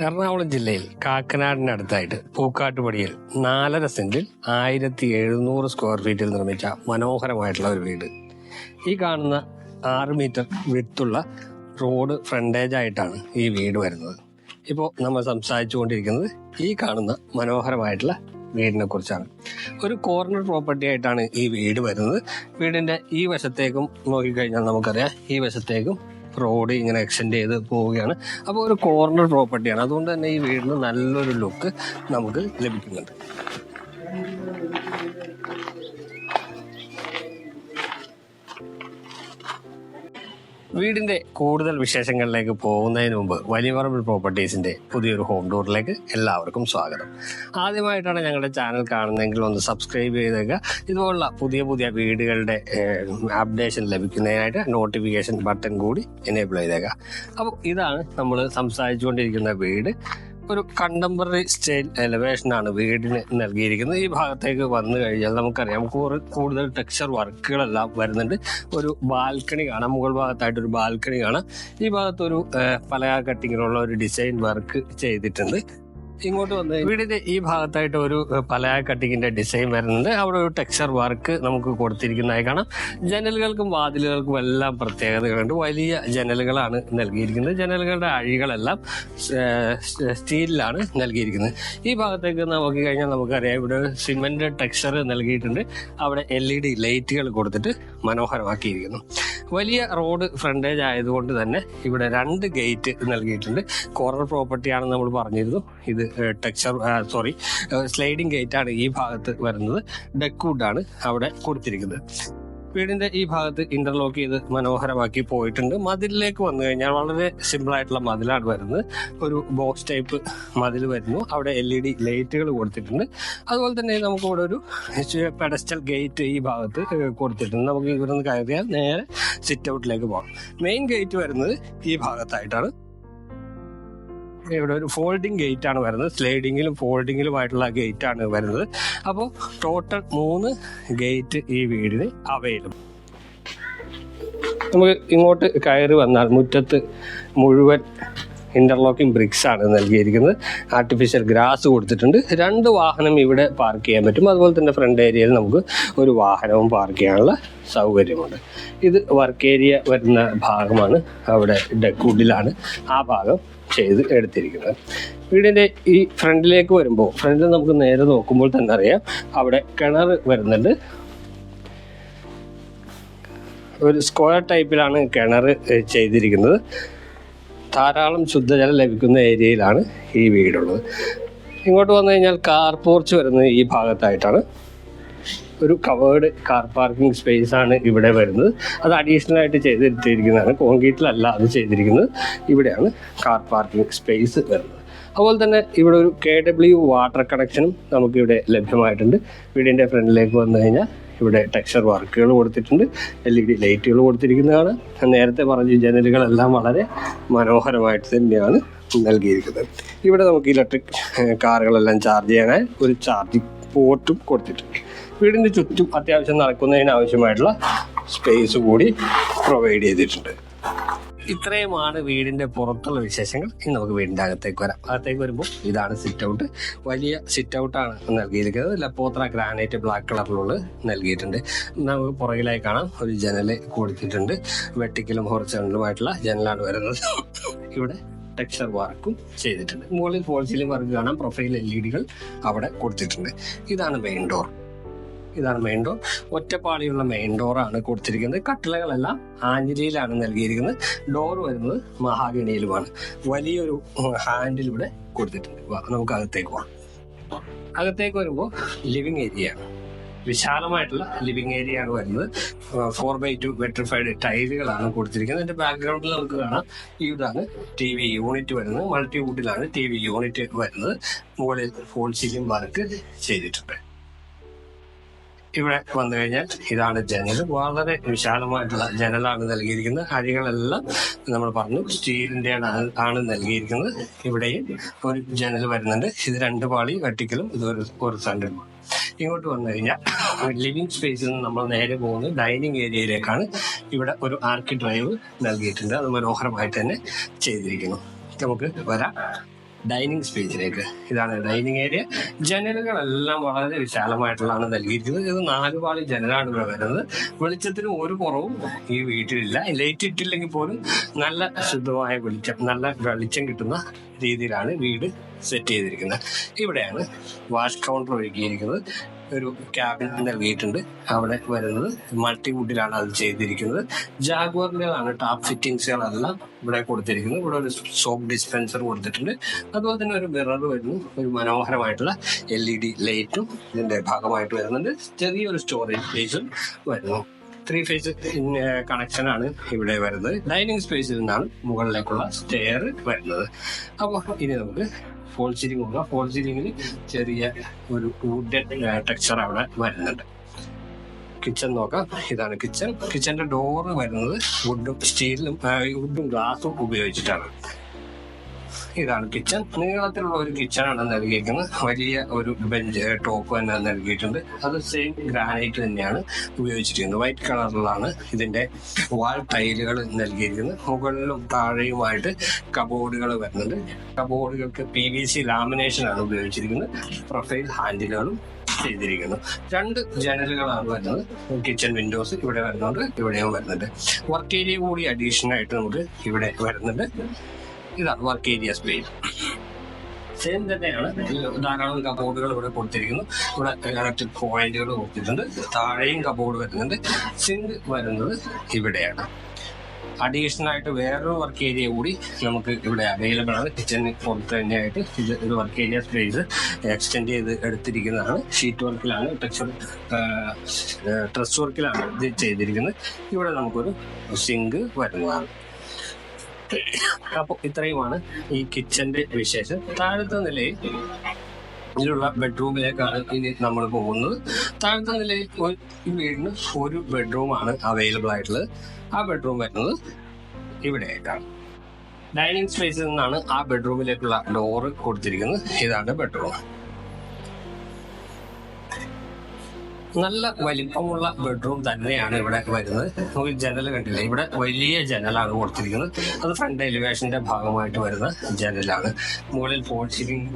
എറണാകുളം ജില്ലയിൽ കാക്കനാടിനടുത്തായിട്ട് പൂക്കാട്ടുപടിയിൽ നാലര സെന്റിൽ ആയിരത്തി എഴുന്നൂറ് സ്ക്വയർ ഫീറ്റിൽ നിർമ്മിച്ച മനോഹരമായിട്ടുള്ള ഒരു വീട്. ഈ കാണുന്ന ആറ് മീറ്റർ വിട്ടുള്ള റോഡ് ഫ്രണ്ടേജ് ആയിട്ടാണ് ഈ വീട് വരുന്നത്. ഇപ്പോൾ നമ്മൾ സംസാരിച്ചു കൊണ്ടിരിക്കുന്നത് ഈ കാണുന്ന മനോഹരമായിട്ടുള്ള വീടിനെ കുറിച്ചാണ്. ഒരു കോർണർ പ്രോപ്പർട്ടി ആയിട്ടാണ് ഈ വീട് വരുന്നത്. വീടിന്റെ ഈ വശത്തേക്കും നോക്കിക്കഴിഞ്ഞാൽ നമുക്കറിയാം ഈ വശത്തേക്കും റോഡ് ഇങ്ങനെ എക്സ്റ്റെൻഡ് ചെയ്ത് പോവുകയാണ്. അപ്പോൾ ഒരു കോർണർ പ്രോപ്പർട്ടിയാണ് അതുകൊണ്ട് തന്നെ ഈ വീടിന് നല്ലൊരു ലുക്ക് നമുക്ക് ലഭിക്കുന്നുണ്ട്. വീടിന്റെ കൂടുതൽ വിശേഷങ്ങളിലേക്ക് പോകുന്നതിന് മുമ്പ് വലിയപറമ്പിൽ പ്രോപ്പർട്ടീസിന്റെ പുതിയൊരു ഹോം ടൂറിലേക്ക് എല്ലാവർക്കും സ്വാഗതം. ആദ്യമായിട്ടാണ് ഞങ്ങളുടെ ചാനൽ കാണുന്നതെങ്കിൽ ഒന്ന് സബ്സ്ക്രൈബ് ചെയ്തേക്കുക ഇതുപോലുള്ള പുതിയ പുതിയ വീടുകളുടെ അപ്ഡേഷൻ ലഭിക്കുന്നതിനായിട്ട് നോട്ടിഫിക്കേഷൻ ബട്ടൺ കൂടി എനേബിൾ ചെയ്തേക്കുക അപ്പോൾ ഇതാണ് നമ്മൾ സംസാരിച്ചുകൊണ്ടിരിക്കുന്ന വീട്. ഒരു കണ്ടംപററി സ്റ്റൈൽ എലവേഷനാണ് വീടിന് നൽകിയിരിക്കുന്നത്. ഈ ഭാഗത്തേക്ക് വന്നു കഴിഞ്ഞാൽ നമുക്കറിയാം കുറേ കൂടുതൽ ടെക്സ്ചർ വർക്കുകളെല്ലാം വരുന്നുണ്ട്. ഒരു ബാൽക്കണി കാണാം. മുകൾ ഭാഗത്തായിട്ട് ഒരു ബാൽക്കണി കാണാം. ഈ ഭാഗത്തൊരു പലക കട്ടിങ്ങിലുള്ള ഒരു ഡിസൈൻ വർക്ക് ചെയ്തിട്ടുണ്ട്. ഇങ്ങോട്ട് വന്നു വീടിന്റെ ഈ ഭാഗത്തായിട്ട് ഒരു പലയ കട്ടിങ്ങിന്റെ ഡിസൈൻ വരുന്നുണ്ട്. അവിടെ ഒരു ടെക്സ്ചർ വർക്ക് നമുക്ക് കൊടുത്തിരിക്കുന്നതായി കാണാം. ജനലുകൾക്കും വാതിലുകൾക്കും എല്ലാം പ്രത്യേകതകളുണ്ട്. വലിയ ജനലുകളാണ് നൽകിയിരിക്കുന്നത്. ജനലുകളുടെ അഴികളെല്ലാം സ്റ്റീലിലാണ് നൽകിയിരിക്കുന്നത്. ഈ ഭാഗത്തേക്ക് നോക്കി കഴിഞ്ഞാൽ നമുക്കറിയാം ഇവിടെ സിമെന്റ് ടെക്സ്ചർ നൽകിയിട്ടുണ്ട്. അവിടെ എൽ ഇ ഡി ലൈറ്റുകൾ കൊടുത്തിട്ട് മനോഹരമാക്കിയിരിക്കുന്നു. വലിയ റോഡ് ഫ്രണ്ടേജ് ആയതുകൊണ്ട് തന്നെ ഇവിടെ രണ്ട് ഗേറ്റ് നൽകിയിട്ടുണ്ട്. കോർണർ പ്രോപ്പർട്ടിയാണെന്ന് നമ്മൾ പറഞ്ഞിരുന്നു. ഇത് ടെക്സ്ചർ സോറി സ്ലൈഡിംഗ് ഗേറ്റ് ആണ് ഈ ഭാഗത്ത് വരുന്നത്. ഡെക്കൂഡാണ് അവിടെ കൊടുത്തിരിക്കുന്നത്. വീടിന്റെ ഈ ഭാഗത്ത് ഇന്റർലോക്ക് ചെയ്ത് മനോഹരമാക്കി പോയിട്ടുണ്ട്. മതിലിലേക്ക് വന്നു കഴിഞ്ഞാൽ വളരെ സിമ്പിൾ ആയിട്ടുള്ള മതിലാണ് വരുന്നത്. ഒരു ബോക്സ് ടൈപ്പ് മതിൽ വരുന്നു. അവിടെ എൽ ഇ ഡി ലൈറ്റുകൾ കൊടുത്തിട്ടുണ്ട്. അതുപോലെ തന്നെ നമുക്ക് ഇവിടെ ഒരു പെഡസ്റ്റൽ ഗേറ്റ് ഈ ഭാഗത്ത് കൊടുത്തിട്ടുണ്ട്. നമുക്ക് ഇവിടുന്ന് കയറിയാൽ നേരെ സിറ്റ് ഔട്ടിലേക്ക് പോകാം. മെയിൻ ഗേറ്റ് വരുന്നത് ഈ ഭാഗത്തായിട്ടാണ്. ഇവിടെ ഒരു ഫോൾഡിംഗ് ഗേറ്റ് ആണ് വരുന്നത്. സ്ലൈഡിങ്ങിലും ഫോൾഡിങ്ങിലുമായിട്ടുള്ള ഗേറ്റ് ആണ് വരുന്നത്. അപ്പോൾ ടോട്ടൽ മൂന്ന് ഗേറ്റ് ഈ വീടിന് അവൈലബിൾ നമുക്ക് ഇങ്ങോട്ട് കയറി വന്നാൽ മുറ്റത്ത് മുഴുവൻ ഇന്റർലോക്കിംഗ് ബ്രിക്സ് ആണ് നൽകിയിരിക്കുന്നത്. ആർട്ടിഫിഷ്യൽ ഗ്രാസ് കൊടുത്തിട്ടുണ്ട്. രണ്ട് വാഹനം ഇവിടെ പാർക്ക് ചെയ്യാൻ പറ്റും. അതുപോലെ തന്നെ ഫ്രണ്ട് ഏരിയയിൽ നമുക്ക് ഒരു വാഹനവും പാർക്ക് ചെയ്യാനുള്ള സൗകര്യമുണ്ട്. ഇത് വർക്ക് ഏരിയ വരുന്ന ഭാഗമാണ്. അവിടെ ഡെക്കുഡിലാണ് ആ ഭാഗം ചെയ്ത് എടുത്തിരിക്കുന്നത്. വീടിന്റെ ഈ ഫ്രണ്ടിലേക്ക് വരുമ്പോൾ ഫ്രണ്ടിൽ നമുക്ക് നേരെ നോക്കുമ്പോൾ തന്നെ അറിയാം അവിടെ കിണർ വരുന്നുണ്ട്. ഒരു സ്ക്വയർ ടൈപ്പിലാണ് കിണർ ചെയ്തിരിക്കുന്നത്. ധാരാളം ശുദ്ധജലം ലഭിക്കുന്ന ഏരിയയിലാണ് ഈ വീടുള്ളത്. ഇങ്ങോട്ട് വന്നു കഴിഞ്ഞാൽ കാർ പോർച്ച് വരുന്നത് ഈ ഭാഗത്തായിട്ടാണ് ഒരു കവേർഡ് കാർ പാർക്കിംഗ് സ്പേസ് ആണ് ഇവിടെ വരുന്നത്. അത് അഡീഷണൽ ആയിട്ട് ചെയ്തെടുത്തിരിക്കുന്നതാണ് കോൺക്രീറ്റിലല്ല അത് ചെയ്തിരിക്കുന്നത്. ഇവിടെയാണ് കാർ പാർക്കിംഗ് സ്പേസ് വരുന്നത്. അതുപോലെ തന്നെ ഇവിടെ ഒരു കെ ഡബ്ല്യു വാട്ടർ കണക്ഷനും നമുക്കിവിടെ ലഭ്യമായിട്ടുണ്ട്. വീടിന്റെ ഫ്രണ്ടിലേക്ക് വന്നു കഴിഞ്ഞാൽ ഇവിടെ ടെക്സ്ചർ വർക്കുകൾ കൊടുത്തിട്ടുണ്ട്. എൽ ഇ ഡി ലൈറ്റുകൾ കൊടുത്തിരിക്കുന്നതാണ്. നേരത്തെ പറഞ്ഞ ജനലുകളെല്ലാം വളരെ മനോഹരമായിട്ട് തന്നെയാണ് നൽകിയിരിക്കുന്നത്. ഇവിടെ നമുക്ക് ഇലക്ട്രിക് കാറുകളെല്ലാം ചാർജ് ചെയ്യാനായി ഒരു ചാർജിങ് പോർട്ടും കൊടുത്തിട്ടുണ്ട്. വീടിന്റെ ചുറ്റും അത്യാവശ്യം നടക്കുന്നതിന് ആവശ്യമായിട്ടുള്ള സ്പേസ് കൂടി പ്രൊവൈഡ് ചെയ്തിട്ടുണ്ട്. ഇത്രയുമാണ് വീടിന്റെ പുറത്തുള്ള വിശേഷങ്ങൾ. ഇനി നമുക്ക് വീടിന്റെ അകത്തേക്ക് വരാം. അകത്തേക്ക് വരുമ്പോൾ ഇതാണ് സിറ്റ് ഔട്ട് വലിയ സിറ്റ് ഔട്ടാണ് നൽകിയിരിക്കുന്നത്. ലപ്പോത്ര ഗ്രാനൈറ്റ് ബ്ലാക്ക് കളറിലുള്ള നൽകിയിട്ടുണ്ട്. നമുക്ക് പുറകിലായി കാണാം. ഒരു ജനൽ കൊടുത്തിട്ടുണ്ട്. വെട്ടിക്കലും ഹൊറിച്ചോണ്ടലുമായിട്ടുള്ള ജനലാണ് വരുന്നത്. ഇവിടെ ടെക്സ്ചർ വർക്കും ചെയ്തിട്ടുണ്ട്. മുകളിൽ ഫോൾ സീലിംഗ് വർക്ക് കാണാം. പ്രൊഫൈൽ എൽ ഇ ഡികൾ അവിടെ കൊടുത്തിട്ടുണ്ട്. ഇതാണ് മെയിൻ ഡോർ ഇതാണ് മെയിൻ ഡോർ ഒറ്റപ്പാളിയുള്ള മെയിൻ ഡോറാണ് കൊടുത്തിരിക്കുന്നത്. കട്ടിളകളെല്ലാം ആഞ്ഞിലിയിലാണ് നൽകിയിരിക്കുന്നത്. ഡോർ വരുന്നത് മഹാഗണിയിലുമാണ്. വലിയൊരു ഹാൻഡിൽ ഇവിടെ കൊടുത്തിട്ടുണ്ട്. നമുക്ക് അകത്തേക്ക് പോകാം. അകത്തേക്ക് വരുമ്പോൾ ലിവിങ് ഏരിയ വിശാലമായിട്ടുള്ള ലിവിങ് ഏരിയ ആണ് വരുന്നത്. ഫോർ ബൈ ടു വെട്രിഫൈഡ് ടൈലുകളാണ് കൊടുത്തിരിക്കുന്നത്. അതിന്റെ ബാക്ക്ഗ്രൗണ്ടിൽ നമുക്ക് കാണാം. ഇതാണ് ടി വി യൂണിറ്റ് വരുന്നത്. മൾട്ടി വുഡിലാണ് ടി വി യൂണിറ്റ് വരുന്നത്. മുകളിൽ ഫോൾ സീലിംഗ് വർക്ക് ചെയ്തിട്ടുണ്ട്. ഇവിടെ വന്നു കഴിഞ്ഞാൽ ഇതാണ് ജനൽ. വളരെ വിശാലമായിട്ടുള്ള ജനലാണ് നൽകിയിരിക്കുന്നത്. അഴികളെല്ലാം നമ്മൾ പറഞ്ഞു. സ്റ്റീലിന്റെ ആണ് നൽകിയിരിക്കുന്നത്. ഇവിടെയും ഒരു ജനൽ വരുന്നുണ്ട്. ഇത് രണ്ട് പാളി വെട്ടിക്കലും ഇത് ഒരു ഒരു സെന്ററും ഇങ്ങോട്ട് വന്നു കഴിഞ്ഞാൽ ലിവിംഗ് സ്പേസിൽ നിന്ന് നമ്മൾ നേരെ പോകുന്നത് ഡൈനിങ് ഏരിയയിലേക്കാണ് ഇവിടെ ഒരു ആർക്കി ഡ്രൈവ് നൽകിയിട്ടുണ്ട്. അത് മനോഹരമായിട്ട് തന്നെ ചെയ്തിരിക്കുന്നു. നമുക്ക് വരാം. ഡൈനിങ് സ്പേസിലേക്ക്. ഇതാണ് ഡൈനിങ് ഏരിയ. ജനലുകളെല്ലാം വളരെ വിശാലമായിട്ടുള്ളതാണ് നൽകിയിരിക്കുന്നത്. ഇത് നാല് പാളി ജനലാണ് ഇവിടെ വരുന്നത്. വെളിച്ചത്തിന് ഒരു കുറവും ഈ വീട്ടിലില്ല. ലൈറ്റ് ഇട്ടില്ലെങ്കിൽ പോലും നല്ല ശുദ്ധമായ വെളിച്ചം നല്ല വെളിച്ചം കിട്ടുന്ന രീതിയിലാണ് വീട് സെറ്റ് ചെയ്തിരിക്കുന്നത്. ഇവിടെയാണ് വാഷ് കൗണ്ടർ ഒരുക്കിയിരിക്കുന്നത്. ഒരു ക്യാബിൻ നൽകിയിട്ടുണ്ട്. അവിടെ വരുന്നത് മൾട്ടിവുഡിലാണ് അത് ചെയ്തിരിക്കുന്നത്. ജാഗ്വറിന്റെതാണ് ടാപ്പ് ഫിറ്റിങ്സുകളെല്ലാം ഇവിടെ കൊടുത്തിരിക്കുന്നത്. ഇവിടെ ഒരു സോപ്പ് ഡിസ്പെൻസർ കൊടുത്തിട്ടുണ്ട്. അതുപോലെ തന്നെ ഒരു മിറർ വരുന്നു. ഒരു മനോഹരമായിട്ടുള്ള എൽ ഇ ഡി ലൈറ്റും ഇതിന്റെ ഭാഗമായിട്ട് വരുന്നുണ്ട്. ചെറിയൊരു സ്റ്റോറേജ് സ്പേസും വരുന്നു. ത്രീ ഫേസ് കണക്ഷൻ ആണ് ഇവിടെ വരുന്നത്. ഡൈനിങ് സ്പേസിൽ നിന്നാണ് മുകളിലേക്കുള്ള സ്റ്റെയർ വരുന്നത്. അപ്പോൾ ഇനി നമുക്ക് ഫോൾ സീലിംഗ് നോക്കാം ഫോൾ സീലിംഗിൽ ചെറിയ ഒരു വുഡൻ ടെക്സ്ചർ അവിടെ വരുന്നുണ്ട്. കിച്ചൺ നോക്കാം. ഇതാണ് കിച്ചൺ കിച്ചന്റെ ഡോറ് വരുന്നത് വുഡും സ്റ്റീലും വുഡും ഗ്ലാസും ഉപയോഗിച്ചിട്ടാണ്. ഇതാണ് കിച്ചൺ നീളത്തിലുള്ള ഒരു കിച്ചൺ ആണ് നൽകിയിരിക്കുന്നത്. വലിയ ഒരു ബെഞ്ച് ടോപ്പ് തന്നെ നൽകിയിട്ടുണ്ട്. അത് സെയിം ഗ്രാനൈറ്റ് തന്നെയാണ് ഉപയോഗിച്ചിരിക്കുന്നത്. വൈറ്റ് കളറിലാണ് ഇതിന്റെ വാൾ ടൈലുകൾ നൽകിയിരിക്കുന്നത്. മുകളിലും താഴെയുമായിട്ട് കബോർഡുകൾ വരുന്നുണ്ട്. കബോർഡുകൾക്ക് പി വി സി ലാമിനേഷൻ ആണ് ഉപയോഗിച്ചിരിക്കുന്നത്. പ്രൊഫൈൽ ഹാൻഡിലുകളും ചെയ്തിരിക്കുന്നു. രണ്ട് ജനലുകളാണ് വരുന്നത്. കിച്ചൺ വിൻഡോസ് ഇവിടെ വരുന്നുണ്ട് ഇവിടെയും വരുന്നുണ്ട്. വർക്ക് ഏരിയ കൂടി അഡീഷണൽ ആയിട്ട് നമുക്ക് ഇവിടെ വരുന്നുണ്ട്. ഇതാണ് വർക്ക് ഏരിയ സ്പേസ് സെയിം തന്നെയാണ് ധാരാളം കബോർഡുകൾ ഇവിടെ കൊടുത്തിരിക്കുന്നു. ഇവിടെ ഇലക്ട്രിക് പോയിന്റുകൾ കൊടുത്തിട്ടുണ്ട്. താഴെയും കബോർഡ് വരുന്നുണ്ട് സിങ്ക് വരുന്നത് ഇവിടെയാണ്. അഡീഷണൽ ആയിട്ട് വേറൊരു വർക്ക് ഏരിയ കൂടി നമുക്ക് ഇവിടെ അവൈലബിൾ ആണ്. കിച്ചണിന് പുറത്ത് തന്നെയായിട്ട് ഇത് ഒരു വർക്ക് ഏരിയ സ്പേസ് എക്സ്റ്റെൻഡ് ചെയ്ത് എടുത്തിരിക്കുന്നതാണ്. ഷീറ്റ് വർക്കിലാണ് ടെക്സ്ചർ ഡ്രസ് വർക്കിലാണ് ഇത് ചെയ്തിരിക്കുന്നത്. ഇവിടെ നമുക്കൊരു സിങ്ക് വരുന്നതാണ്. അപ്പോൾ ഇത്രയുമാണ് ഈ കിച്ചന്റെ വിശേഷം. താഴത്തെ നിലയിൽ ഇതിലുള്ള ബെഡ്റൂമിലേക്കാണ് ഇനി നമ്മൾ പോകുന്നത്. താഴത്തെ നിലയിൽ ഈ വീടിന് ഒരു ബെഡ്റൂമാണ് അവൈലബിൾ ആയിട്ടുള്ളത്. ആ ബെഡ്റൂം വരുന്നത് ഇവിടെയായിട്ടാണ് ഡൈനിങ് സ്പേസിൽ നിന്നാണ് ആ ബെഡ്റൂമിലേക്കുള്ള ഡോറ് കൊടുത്തിരിക്കുന്നത്. ഇതാണ് ബെഡ്റൂം. നല്ല വലിപ്പമുള്ള ബെഡ്റൂം തന്നെയാണ് ഇവിടെ വരുന്നത്. നമുക്ക് ജനൽ കണ്ടില്ല? ഇവിടെ വലിയ ജനലാണ് കൊടുത്തിരിക്കുന്നത്. അത് ഫ്രണ്ട് എലിവേഷന്റെ ഭാഗമായിട്ട് വരുന്ന ജനലാണ്. മുകളിൽ സീലിംഗ്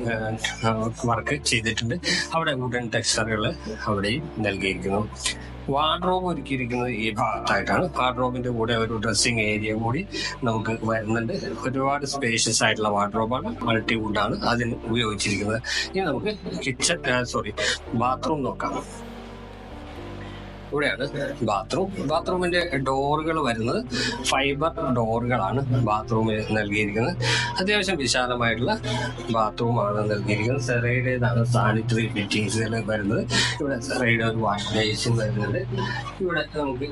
വർക്ക് ചെയ്തിട്ടുണ്ട്. അവിടെ വുഡൻ ടെക്സ്ചറുകൾ അവിടെയും നൽകിയിരിക്കുന്നു. വാർഡ്രോബ് ഒരുക്കിയിരിക്കുന്നത് ഈ ഭാഗത്തായിട്ടാണ്. വാർഡ്രോബിന്റെ കൂടെ ഒരു ഡ്രസ്സിങ് ഏരിയ കൂടി നമുക്ക് വരുന്നുണ്ട്. ഒരുപാട് സ്പേഷ്യസ് ആയിട്ടുള്ള വാർഡ്രോബാണ് മൾട്ടി വുഡാണ് അതിന് ഉപയോഗിച്ചിരിക്കുന്നത്. ഇനി നമുക്ക് കിച്ചൺ സോറി ബാത്റൂം നോക്കാം. ഇവിടെയാണ്. ബാത്റൂം ബാത്റൂമിന്റെ ഡോറുകൾ വരുന്നത് ഫൈബർ ഡോറുകളാണ് ബാത്റൂമിൽ നൽകിയിരിക്കുന്നത്. അത്യാവശ്യം വിശാലമായിട്ടുള്ള ബാത്റൂമാണ് നൽകിയിരിക്കുന്നത്. സെറയുടേതാണ് സാനിറ്ററി ഫിറ്റിങ്സുകൾ വരുന്നത്. ഇവിടെ സെറയുടെ ഒരു വാഷ് ബേസിൻ വരുന്നുണ്ട് ഇവിടെ നമുക്ക്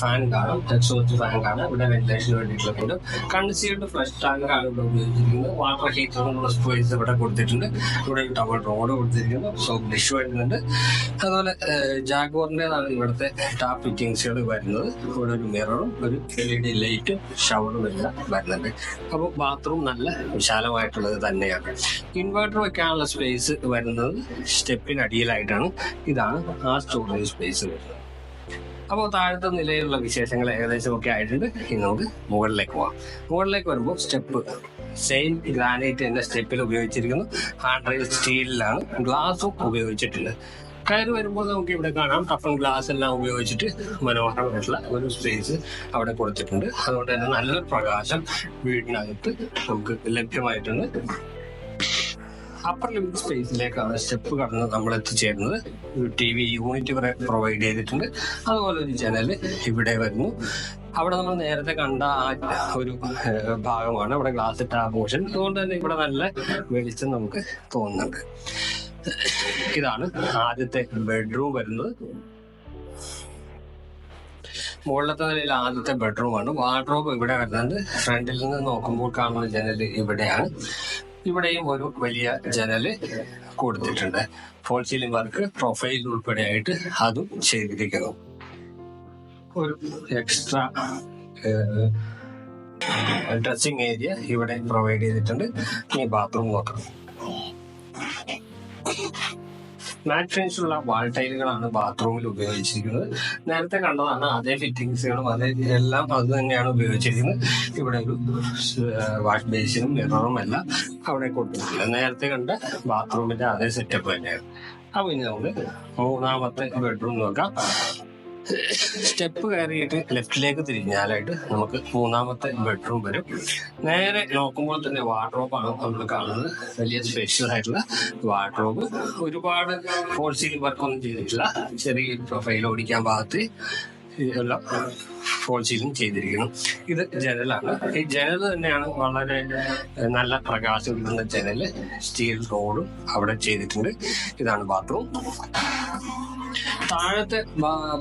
ഫാൻ കാണാം. എക്സോസ്റ്റ് ഫാൻ കാണാം. ഇവിടെ വെന്റിലേഷന് വേണ്ടിയിട്ടുള്ള കൺസീൽഡ് ഫ്ലഷ് ടാങ്കാണ് ഇവിടെ ഉപയോഗിച്ചിരിക്കുന്നത്. വാട്ടർ ഹീറ്ററിനുള്ള സ്പേസ് ഇവിടെ കൊടുത്തിട്ടുണ്ട്. ഇവിടെ ഒരു ടവർ റോഡ് കൊടുത്തിരിക്കുന്നു. സോപ്പ് ഡിഷ് വരുന്നുണ്ട് അതുപോലെ ജാഗോറിന്റെതാണ് ഇവിടുത്തെ ടാപ്പ് ഫിറ്റിങ്സുകൾ വരുന്നത്. ഇവിടെ ഒരു മിററും ഒരു എൽ ഇ ഡി ലൈറ്റും ഷവറും എല്ലാം വരുന്നുണ്ട്. അപ്പോൾ ബാത്റൂം നല്ല വിശാലമായിട്ടുള്ളത് തന്നെയാണ്. ഇൻവെർട്ടർ വെക്കാനുള്ള സ്പേസ് വരുന്നത് സ്റ്റെപ്പിനടിയിലായിട്ടാണ്. ഇതാണ് ആ സ്റ്റോറേജ് സ്പേസ് വരുന്നത്. അപ്പോൾ താഴത്തെ നിലയിലുള്ള വിശേഷങ്ങൾ ഏകദേശം ഒക്കെ ആയിട്ടുണ്ട്. ഇനി നമുക്ക് മുകളിലേക്ക് പോവാം. മുകളിലേക്ക് വരുമ്പോൾ സ്റ്റെപ്പ്. സെയിം ഗ്രാനൈറ്റ് എന്ന സ്റ്റെപ്പിൽ ഉപയോഗിച്ചിരിക്കുന്നു. ഹാൻഡ് റെയിൽ സ്റ്റീലിലാണ് ഗ്ലാസും ഉപയോഗിച്ചിട്ടുണ്ട്. കയറി വരുമ്പോൾ നമുക്ക് ഇവിടെ കാണാം. ടഫൺ ഗ്ലാസ് എല്ലാം ഉപയോഗിച്ചിട്ട് മനോഹരമായിട്ടുള്ള ഒരു സ്പേസ് അവിടെ കൊടുത്തിട്ടുണ്ട്. അതുകൊണ്ട് തന്നെ നല്ല പ്രകാശം വീടിനകത്ത് നമുക്ക് ലഭ്യമായിട്ടുണ്ട്. അപ്പർ ലിമിറ്റ് സ്പേസിലേക്കാണ് സ്റ്റെപ്പ് കടന്ന് നമ്മൾ എത്തിച്ചേരുന്നത്. ടി വി യൂണിറ്റ് വരെ പ്രൊവൈഡ് ചെയ്തിട്ടുണ്ട്. അതുപോലെ ഒരു ജനൽ ഇവിടെ വരുന്നു. അവിടെ നമ്മൾ നേരത്തെ കണ്ട ആ ഒരു ഭാഗമാണ്. അവിടെ ഗ്ലാസ് ഇട്ട ആ പോർഷൻ അതുകൊണ്ട് തന്നെ ഇവിടെ നല്ല വെളിച്ചം നമുക്ക് തോന്നുന്നുണ്ട്. ഇതാണ് ആദ്യത്തെ ബെഡ്റൂം വരുന്നത്. മുകളിലത്തെ നിലയിൽ ആദ്യത്തെ ബെഡ്റൂമാണ് വാർഡ്രോബ് ഇവിടെ വരുന്നുണ്ട് ഫ്രണ്ടിൽ നിന്ന് നോക്കുമ്പോൾ കാണുന്ന ജനൽ ഇവിടെയാണ്. ഇവിടെയും ഒരു വലിയ ജനൽ കൊടുത്തിട്ടുണ്ട്. ഫോൾ സീലിംഗ് വർക്ക് പ്രൊഫൈൽ ഉൾപ്പെടെയായിട്ട് അതും ചെയ്തിരിക്കുന്നു. ഒരു എക്സ്ട്രാ ഡ്രസ്സിംഗ് ഏരിയ ഇവിടെ പ്രൊവൈഡ് ചെയ്തിട്ടുണ്ട്. ഈ ബാത്റൂം നോക്കാം. മാറ്റ് ഫിനിഷുള്ള വാൾ ടൈലുകളാണ് ബാത്റൂമിൽ ഉപയോഗിച്ചിരിക്കുന്നത്. നേരത്തെ കണ്ടതാണ് അതേ ഫിറ്റിങ്സുകളും അതേ എല്ലാം അത് തന്നെയാണ് ഉപയോഗിച്ചിരിക്കുന്നത്. ഇവിടെ ഒരു വാഷ് ബേസിനും മിററും എല്ലാം അവിടെ കൊടുത്തിട്ടില്ല നേരത്തെ കണ്ട ബാത്റൂമിന്റെ അതേ സെറ്റപ്പ് തന്നെയാണ് അപ്പൊ ഇനി നമുക്ക് മൂന്നാമത്തെ ബെഡ്റൂം നോക്കാം. സ്റ്റെപ്പ് കയറിയിട്ട് ലെഫ്റ്റിലേക്ക് തിരിഞ്ഞാലായിട്ട് നമുക്ക് മൂന്നാമത്തെ ബെഡ്റൂം വരും. നേരെ നോക്കുമ്പോൾ തന്നെ വാർഡ്രോബാണ് നമ്മൾ കാണുന്നത്. വലിയ സ്പെഷ്യൽ ആയിട്ടുള്ള വാർഡ്രോബ്. ഒരുപാട് ഫോൾ സീലിംഗ് വർക്കൊന്നും ചെയ്തിട്ടില്ല. ചെറിയ പ്രൊഫൈൽ ഓടിക്കാൻ ഭാഗത്ത് എല്ലാം ഫോൾ സീലിംഗ് ചെയ്തിരിക്കുന്നു. ഇത് ജനലാണ്. ഈ ജനൽ തന്നെയാണ് വളരെ നല്ല പ്രകാശം കിട്ടുന്ന ജനൽ. സ്റ്റീൽ റോഡും അവിടെ ചെയ്തിട്ടുണ്ട്. ഇതാണ് ബാത്റൂം താഴത്തെ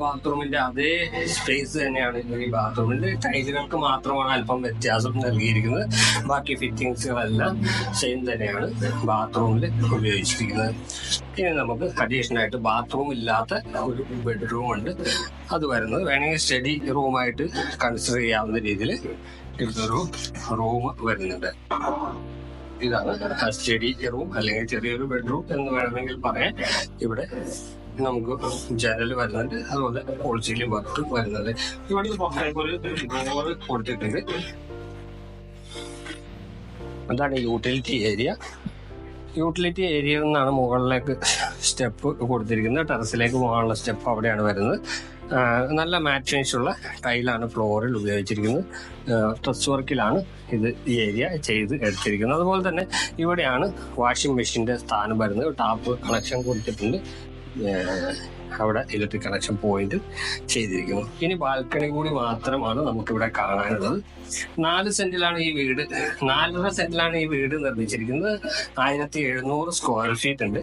ബാത്റൂമിന്റെ അതേ സ്പേസ് തന്നെയാണ് ഈ ബാത്റൂമിന്റെ. ടൈലുകൾക്ക് മാത്രമാണ് അല്പം വ്യത്യാസം നൽകിയിരിക്കുന്നത്. ബാക്കി ഫിറ്റിങ്സുകളെല്ലാം സെയിം തന്നെയാണ് ബാത്റൂമിൽ ഉപയോഗിച്ചിരിക്കുന്നത്. ഇനി നമുക്ക് അഡീഷണൽ ആയിട്ട് ബാത്റൂം ഇല്ലാത്ത ഒരു ബെഡ്റൂം ഉണ്ട്. അത് വരുന്നത് വേണമെങ്കിൽ സ്റ്റഡി റൂമായിട്ട് കൺസിഡർ ചെയ്യാവുന്ന രീതിയിൽ ഇതൊരു റൂം വരുന്നുണ്ട്. ഇതാണ് സ്റ്റഡി റൂം അല്ലെങ്കിൽ ചെറിയൊരു ബെഡ്റൂം എന്ന് വേണമെങ്കിൽ പറയാൻ ഇവിടെ നമുക്ക് ജനൽ വരുന്നുണ്ട്. അതുപോലെ പോളിസിയിലും വർക്ക് വരുന്നത് ഇവിടെ ഒരു കൊടുത്തിട്ടുണ്ട്. അതാണ് യൂട്ടിലിറ്റി ഏരിയ യൂട്ടിലിറ്റി ഏരിയയിൽ നിന്നാണ് മുകളിലേക്ക് സ്റ്റെപ്പ് കൊടുത്തിരിക്കുന്നത്. ടെറസിലേക്ക് പോകാനുള്ള സ്റ്റെപ്പ് അവിടെയാണ് വരുന്നത്. നല്ല മാറ്റ് ഫിനിഷുള്ള ടൈലാണ് ഫ്ലോറിൽ ഉപയോഗിച്ചിരിക്കുന്നത്. ട്രസ് വർക്കിലാണ് ഇത് ഈ ഏരിയ ചെയ്ത് എടുത്തിരിക്കുന്നത്. അതുപോലെ തന്നെ ഇവിടെയാണ് വാഷിംഗ് മെഷീന്റെ സ്ഥാനം വരുന്നത്. ടാപ്പ് കണക്ഷൻ കൊടുത്തിട്ടുണ്ട്. അവിടെ ഇലക്ട്രിക് കണക്ഷൻ പോയിന്റ് ചെയ്തിരിക്കുന്നു. ഇനി ബാൽക്കണി കൂടി മാത്രമാണ് നമുക്കിവിടെ കാണാനുള്ളത്. നാല് സെന്റിലാണ് ഈ വീട് നാലര സെന്റിലാണ് ഈ വീട് നിർമ്മിച്ചിരിക്കുന്നത്. ആയിരത്തി എഴുന്നൂറ് സ്ക്വയർ ഫീറ്റ് ഉണ്ട്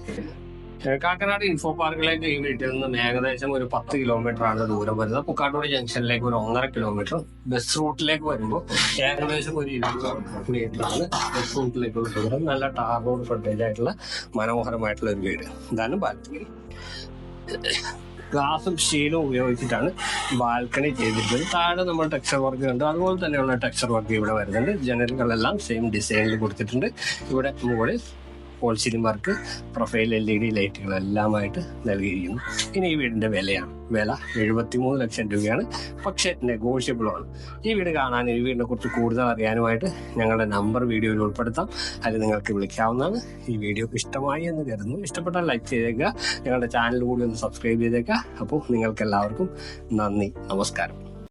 കാക്കനാട് ഇൻഫോ പാർക്കിലേക്ക് ഈ വീട്ടിൽ നിന്ന് ഏകദേശം ഒരു പത്ത് കിലോമീറ്റർ ആണ് ദൂരം വരുന്നത്. പുക്കാട്ടോട് ജംഗ്ഷനിലേക്ക് ഒരു ഒന്നര കിലോമീറ്റർ ബസ് റൂട്ടിലേക്ക് വരുമ്പോൾ ഏകദേശം ഒരു ഇരുപത് മീറ്ററാണ് ബസ് റൂട്ടിലേക്കുള്ള ദൂരം. നല്ല ടാർ റോഡ് ഫ്രണ്ടേജ് ആയിട്ടുള്ള മനോഹരമായിട്ടുള്ള ഒരു വീട്. ഇതാണ് ബാൽക്കണി. ഗ്ലാസും സ്റ്റീലും ഉപയോഗിച്ചിട്ടാണ് ബാൽക്കണി ചെയ്തിരിക്കുന്നത്. താഴെ നമ്മൾ ടെക്സ്ചർ വർക്ക് ഉണ്ട് അതുപോലെ തന്നെയുള്ള ടെക്സ്ചർ വർക്ക് ഇവിടെ വരുന്നുണ്ട്. ജനലുകളെല്ലാം സെയിം ഡിസൈനിൽ കൊടുത്തിട്ടുണ്ട്. ഇവിടെ മുകളിൽ work profile L E D ലൈറ്റുകളെല്ലാമായിട്ട് നൽകിയിരിക്കുന്നു. ഇനി ഈ വീടിന്റെ വിലയാണ്. വില എഴുപത്തിമൂന്ന് ലക്ഷം രൂപയാണ്. പക്ഷേ നെഗോഷ്യബിളാണ് ഈ വീട് കാണാൻ ഈ വീടിനെ കുറിച്ച് കൂടുതൽ അറിയാനുമായിട്ട് ഞങ്ങളുടെ നമ്പർ വീഡിയോയിൽ ഉൾപ്പെടുത്താം. അത് നിങ്ങൾക്ക് വിളിക്കാവുന്നതാണ്. ഈ വീഡിയോ ഇഷ്ടമായി എന്ന് കരുതുന്നു. ഇഷ്ടപ്പെട്ടാൽ ലൈക്ക് ചെയ്തേക്കുക. ഞങ്ങളുടെ ചാനൽ കൂടി ഒന്ന് സബ്സ്ക്രൈബ് ചെയ്തേക്കുക. അപ്പോൾ നിങ്ങൾക്ക് എല്ലാവർക്കും നന്ദി. നമസ്കാരം.